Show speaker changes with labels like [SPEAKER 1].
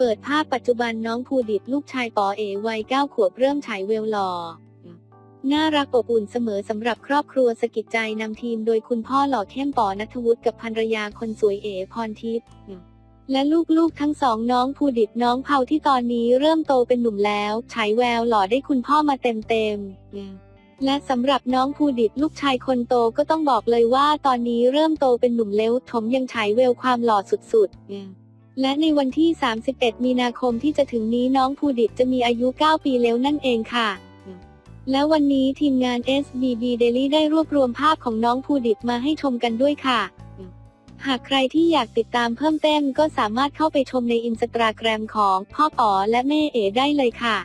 [SPEAKER 1] เปิดภาพปัจจุบันน้องภูดิตลูกชายปอเอวัยเก้าขวบเริ่มฉายเวลหล่อ น่ารักอบอุ่นเสมอสำหรับครอบครัวสกิจใจนำทีมโดยคุณพ่อหล่อเข้มปอนัทวุฒิกับภรรยาคนสวยเอพรทิพย์และลูกๆทั้งสองน้องภูดิตน้องเผาที่ตอนนี้เริ่มโตเป็นหนุ่มแล้วฉายแววหล่อได้คุณพ่อมาเต็มๆและสำหรับน้องภูดิตลูกชายคนโตก็ต้องบอกเลยว่าตอนนี้เริ่มโตเป็นหนุ่มเล้วถมยังฉายแววความหล่อสุดๆ และในวันที่ 31 มีนาคมที่จะถึงนี้น้องภูดิตจะมีอายุ 9 ปีแล้วนั่นเองค่ะ และวันนี้ทีมงาน SBB Daily ได้รวบรวมภาพของน้องภูดิตมาให้ชมกันด้วยค่ะ หากใครที่อยากติดตามเพิ่มเติมก็สามารถเข้าไปชมในอินสตาแกรมของพ่อป๋อและแม่เอ๋ได้เลยค่ะ